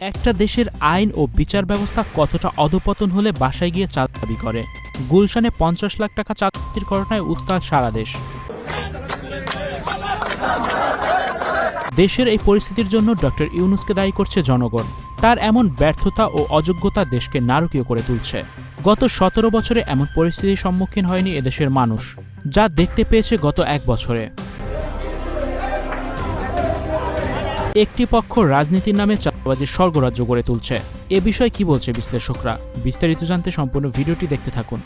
একটা দেশের আইন ও বিচার ব্যবস্থা কতটা অধপতন হলে বাসায় গিয়ে চাঁদ দাবি করে? গুলশানে পঞ্চাশ লাখ টাকা চাঁদির ঘটনায় উত্তাল সারা দেশ। দেশের এই পরিস্থিতির জন্য ডক্টর ইউনুসকে দায়ী করছে জনগণ। তার এমন ব্যর্থতা ও অযোগ্যতা দেশকে নারকীয় করে তুলছে। গত সতেরো বছরে এমন পরিস্থিতির সম্মুখীন হয়নি এদেশের মানুষ, যা দেখতে পেয়েছে গত এক বছরে। একটি পক্ষ রাজনীতির নামে চাঁদাবাজির স্বর্গরাজ্য গড়ে তুলছে। এ বিষয়ে কি বলছে বিশ্লেষকরা? বিস্তারিত জানতে সম্পূর্ণ ভিডিওটি দেখতে থাকুন।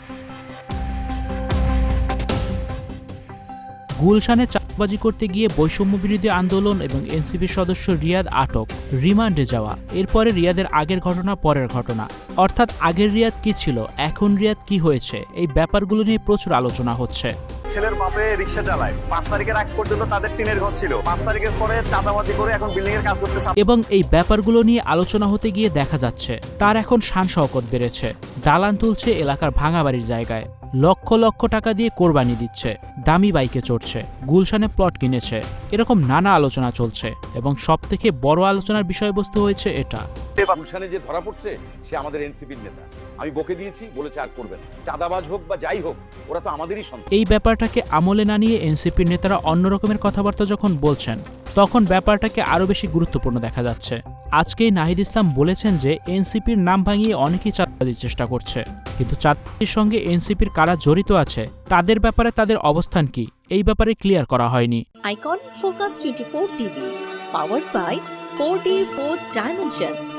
গুলশানে চাঁদাবাজি করতে গিয়ে বৈষম্য বিরোধী আন্দোলন এবং এনসিপির সদস্য রিয়াদ আটক, রিমান্ডে যাওয়া। এরপরে রিয়াদের আগের ঘটনা, পরের ঘটনা। অর্থাৎ আগের রিয়াদ কি ছিল? এখন রিয়াদ কি হয়েছে? এই ব্যাপারগুলো নিয়ে প্রচুর আলোচনা হচ্ছে। ছেলের বাপে রিক্সা চালায়। পাঁচ তারিখের আগ পর্যন্ত তাদের টিনের ঘর ছিল। পাঁচ তারিখের পরে চাঁদাবাজি করে এখন বিল্ডিং এর কাজ করতেছে এবং এই ব্যাপারগুলো নিয়ে আলোচনা হতে গিয়ে দেখা যাচ্ছে, তার এখন শান শওকত বেড়েছে। দালান তুলছে এলাকার ভাঙা বাড়ির জায়গায়। লক্ষ লক্ষ টাকা দিয়ে কোরবানি দিচ্ছে, দামি বাইকে চড়ছে, গুলশানে প্লট কিনেছে। এরকম নানা আলোচনা চলছে এবং সবথেকে বড় আলোচনার বিষয়বস্তু হয়েছে এটা। গুলশানে যে ধরা পড়ছে সে আমাদের এনসিপির নেতা। আমি বকে দিয়েছি বলেছে আর করবেন চাঁদাবাজ হোক বা যাই হোক ওরা তো আমাদেরই সন্তান। এই ব্যাপারটাকে আমলে না নিয়ে এনসিপির নেতারা অন্য রকমের কথাবার্তা যখন বলছেন তখন ব্যাপারটাকে আরও বেশি গুরুত্বপূর্ণ দেখা যাচ্ছে। আজকেই নাহিদ ইসলাম বলেছেন যে এনসিপির নাম ভাঙিয়ে অনেকেই চাঁদাবাজির চেষ্টা করছে। কিন্তু চাঁদাবাজির সঙ্গে এনসিপির কারা জড়িত আছে তাদের ব্যাপারে তাদের অবস্থান কি এই ব্যাপারে ক্লিয়ার করা হয়নি। Icon Focus 24 TV, powered by 4D 4th Dimension.